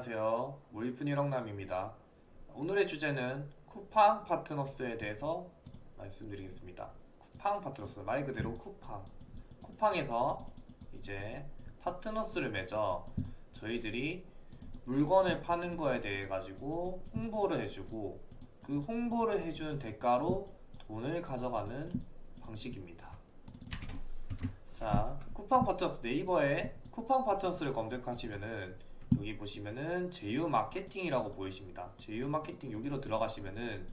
안녕하세요. 무이푼 일억남입니다. 오늘의 주제는 쿠팡 파트너스에 대해서 말씀드리겠습니다. 쿠팡 파트너스 말 그대로 쿠팡. 쿠팡에서 이제 파트너스를 맺어 저희들이 물건을 파는 거에 대해 가지고 홍보를 해주고 그 홍보를 해주는 대가로 돈을 가져가는 방식입니다. 자, 쿠팡 파트너스 네이버에 쿠팡 파트너스를 검색하시면은 여기 보시면은 제휴 마케팅이라고 보이십니다. 제휴 마케팅 여기로 들어가시면은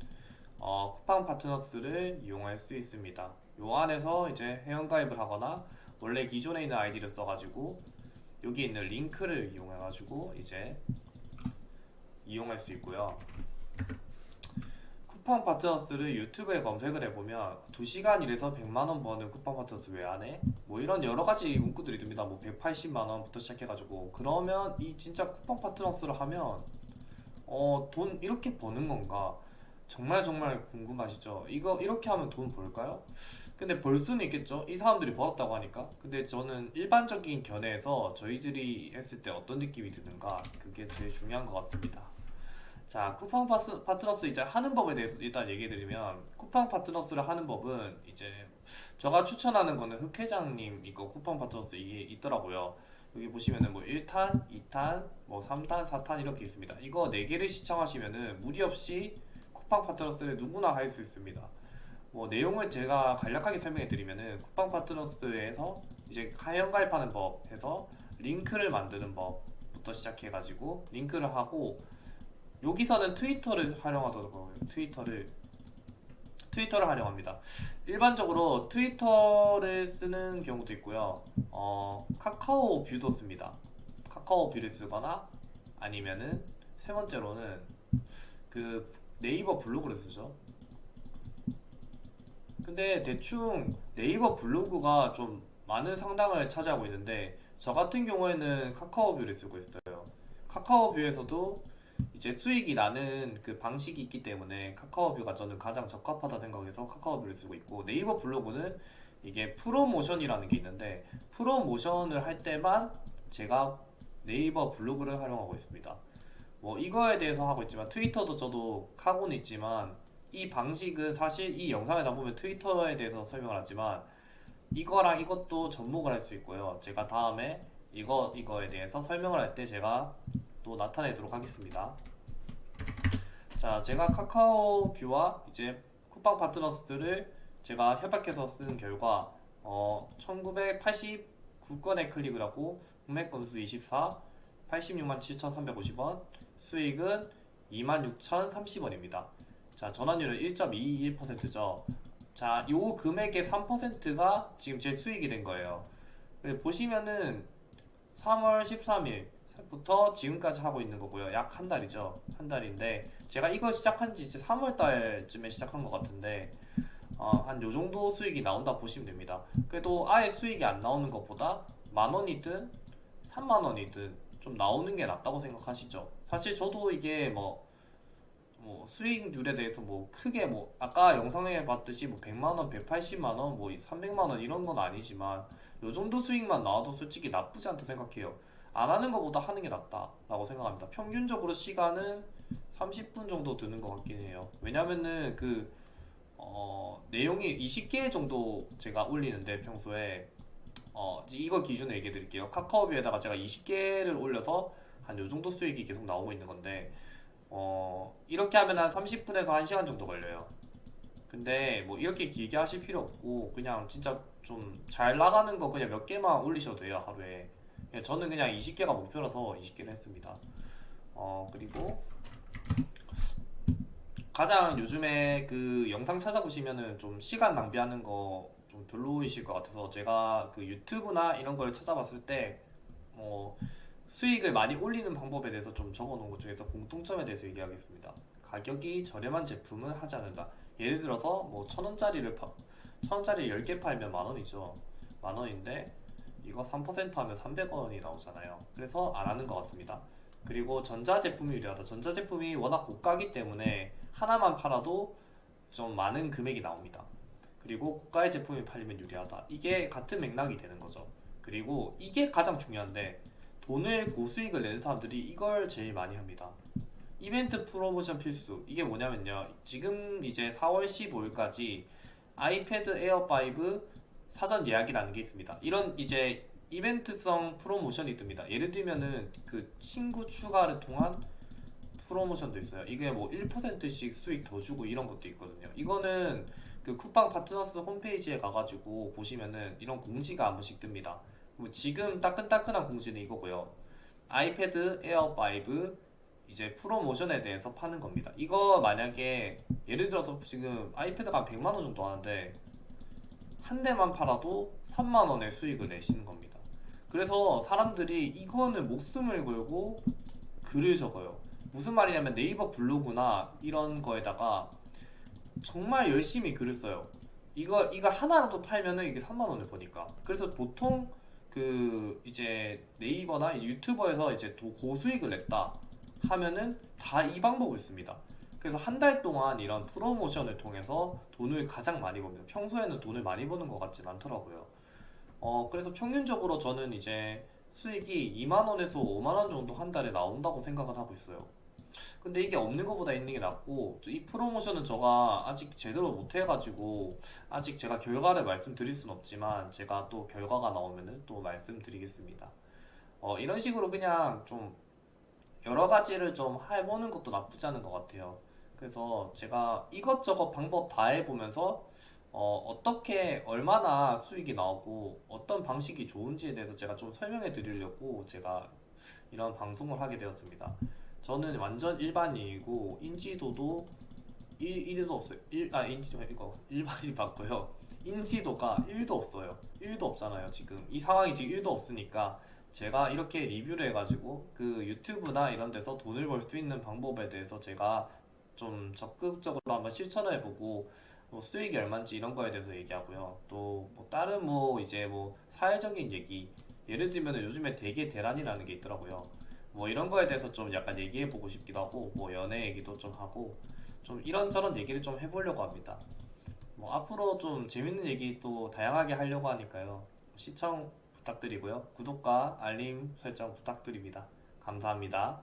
어, 쿠팡 파트너스를 이용할 수 있습니다. 요 안에서 이제 회원가입을 하거나 원래 기존에 있는 아이디를 써가지고 여기 있는 링크를 이용해가지고 이제 이용할 수 있고요. 쿠팡 파트너스를 유튜브에 검색을 해보면 2시간 일해서 100만원 버는 쿠팡 파트너스 왜 안 해? 뭐 이런 여러 가지 문구들이 듭니다. 뭐 180만원부터 시작해가지고 그러면 이 진짜 쿠팡 파트너스를 하면 어 돈 이렇게 버는 건가? 정말 정말 궁금하시죠? 이거 이렇게 하면 돈 벌까요? 근데 벌 수는 있겠죠? 이 사람들이 벌었다고 하니까. 근데 저는 일반적인 견해에서 저희들이 했을 때 어떤 느낌이 드는가? 그게 제일 중요한 것 같습니다. 자, 쿠팡 파스, 파트너스 이제 하는 법에 대해서 일단 얘기해 드리면 쿠팡 파트너스를 하는 법은 이제 제가 추천하는 거는 흑 회장님 이거 쿠팡 파트너스 이게 있더라고요. 여기 보시면은 뭐 1탄, 2탄, 뭐 3탄, 4탄 이렇게 있습니다. 이거 4개를 시청하시면은 무리 없이 쿠팡 파트너스를 누구나 할 수 있습니다. 뭐 내용을 제가 간략하게 설명해 드리면은 쿠팡 파트너스에서 이제 회원 가입하는 법 해서 링크를 만드는 법부터 시작해 가지고 링크를 하고 여기서는 트위터를 활용하더라고요. 트위터를 트위터를 활용합니다. 일반적으로 트위터를 쓰는 경우도 있고요. 어, 카카오 뷰도 씁니다. 카카오 뷰를 쓰거나 아니면은 세 번째로는 그 네이버 블로그를 쓰죠. 근데 대충 네이버 블로그가 좀 많은 상당을 차지하고 있는데 저 같은 경우에는 카카오 뷰를 쓰고 있어요. 카카오 뷰에서도 이제 수익이 나는 그 방식이 있기 때문에 카카오뷰가 저는 가장 적합하다 생각해서 카카오뷰를 쓰고 있고 네이버 블로그는 이게 프로모션이라는 게 있는데 프로모션을 할 때만 제가 네이버 블로그를 활용하고 있습니다. 뭐 이거에 대해서 하고 있지만 트위터도 저도 하고는 있지만 이 방식은 사실 이 영상에다 보면 트위터에 대해서 설명을 하지만 이거랑 이것도 접목을 할 수 있고요. 제가 다음에 이거 이거에 대해서 설명을 할 때 제가 또 나타내도록 하겠습니다. 자, 제가 카카오 뷰와 이제 쿠팡 파트너스를 제가 협약해서 쓴 결과 어, 1989건의 클릭을 하고 구매 건수 24, 86만 7,350원, 수익은 26,030원입니다. 자, 전환율은 1.21%죠. 자, 요 금액의 3%가 지금 제 수익이 된 거예요. 보시면은 3월 13일 부터 지금까지 하고 있는 거고요. 약 한 달이죠. 한 달인데 제가 이거 시작한 지 이제 3월 달쯤에 시작한 것 같은데 어, 한 요 정도 수익이 나온다 보시면 됩니다. 그래도 아예 수익이 안 나오는 것보다 만 원이든 3만 원이든 좀 나오는 게 낫다고 생각하시죠. 사실 저도 이게 뭐, 뭐 수익률에 대해서 뭐 크게 뭐 아까 영상에 봤듯이 뭐 100만 원, 180만 원, 뭐 300만 원 이런 건 아니지만 요 정도 수익만 나와도 솔직히 나쁘지 않다 생각해요. 안 하는 것보다 하는 게 낫다라고 생각합니다. 평균적으로 시간은 30분 정도 드는 것 같긴 해요. 왜냐면은 그 어, 내용이 20개 정도 제가 올리는데 평소에 어, 이거 기준으로 얘기해 드릴게요. 카카오뷰에다가 제가 20개를 올려서 한 요 정도 수익이 계속 나오고 있는 건데 어, 이렇게 하면 한 30분에서 1시간 정도 걸려요. 근데 뭐 이렇게 길게 하실 필요 없고 그냥 진짜 좀 잘 나가는 거 그냥 몇 개만 올리셔도 돼요 하루에 예, 저는 그냥 20개가 목표라서 20개를 했습니다. 어 그리고 가장 요즘에 그 영상 찾아보시면은 좀 시간 낭비하는 거 좀 별로이실 것 같아서 제가 그 유튜브나 이런 걸 찾아봤을 때 뭐 수익을 많이 올리는 방법에 대해서 좀 적어놓은 것 중에서 공통점에 대해서 얘기하겠습니다. 가격이 저렴한 제품을 하지 않는다. 예를 들어서 뭐 천 원짜리를 파, 천 원짜리 10개 팔면 만 원이죠. 만 원인데 이거 3% 하면 300원이 나오잖아요. 그래서 안 하는 것 같습니다. 그리고 전자제품이 유리하다. 전자제품이 워낙 고가기 때문에 하나만 팔아도 좀 많은 금액이 나옵니다. 그리고 고가의 제품이 팔리면 유리하다. 이게 같은 맥락이 되는 거죠. 그리고 이게 가장 중요한데 돈을 고수익을 내는 사람들이 이걸 제일 많이 합니다. 이벤트 프로모션 필수 이게 뭐냐면요 지금 이제 4월 15일까지 아이패드 에어 5 사전 예약이라는 게 있습니다. 이런 이제 이벤트성 프로모션이 뜹니다. 예를 들면은 그 친구 추가를 통한 프로모션도 있어요. 이게 뭐 1%씩 수익 더 주고 이런 것도 있거든요. 이거는 그 쿠팡 파트너스 홈페이지에 가가지고 보시면은 이런 공지가 한 번씩 뜹니다. 뭐 지금 따끈따끈한 공지는 이거고요. 아이패드 에어 5 이제 프로모션에 대해서 파는 겁니다. 이거 만약에 예를 들어서 지금 아이패드가 한 100만 원 정도 하는데 한 대만 팔아도 3만 원의 수익을 내시는 겁니다. 그래서 사람들이 이거는 목숨을 걸고 글을 적어요. 무슨 말이냐면 네이버 블로그나 이런 거에다가 정말 열심히 글을 써요. 이거 이거 하나라도 팔면은 이게 3만 원을 버니까. 그래서 보통 그 이제 네이버나 유튜버에서 이제 도- 고수익을 냈다. 하면은 다 이 방법을 씁니다. 그래서 한 달 동안 이런 프로모션을 통해서 돈을 가장 많이 법니다. 평소에는 돈을 많이 버는 것 같진 않더라고요. 어, 그래서 평균적으로 저는 이제 수익이 2만 원에서 5만 원 정도 한 달에 나온다고 생각을 하고 있어요. 근데 이게 없는 것보다 있는 게 낫고 이 프로모션은 제가 아직 제대로 못 해가지고 아직 제가 결과를 말씀드릴 순 없지만 제가 또 결과가 나오면은 또 말씀드리겠습니다. 어, 이런 식으로 그냥 좀 여러 가지를 좀 해보는 것도 나쁘지 않은 것 같아요. 그래서 제가 이것저것 방법 다 해보면서 어, 어떻게 얼마나 수익이 나오고 어떤 방식이 좋은지에 대해서 제가 좀 설명해 드리려고 제가 이런 방송을 하게 되었습니다. 저는 완전 일반인이고 인지도도 1, 1도 없어요. 1, 아 인지도 이거 일반인 맞고요. 인지도가 1도 없어요. 1도 없잖아요. 지금 이 상황이 지금 1도 없으니까 제가 이렇게 리뷰를 해가지고 그 유튜브나 이런 데서 돈을 벌 수 있는 방법에 대해서 제가 좀 적극적으로 한번 실천을 해보고 뭐 수익이 얼마인지 이런 거에 대해서 얘기하고요. 또 뭐 다른 뭐 이제 뭐 사회적인 얘기 예를 들면 요즘에 되게 대란이라는 게 있더라고요. 뭐 이런 거에 대해서 좀 약간 얘기해 보고 싶기도 하고 뭐 연애 얘기도 좀 하고 좀 이런저런 얘기를 좀 해보려고 합니다. 뭐 앞으로 좀 재밌는 얘기 또 다양하게 하려고 하니까요. 시청 부탁드리고요. 구독과 알림 설정 부탁드립니다. 감사합니다.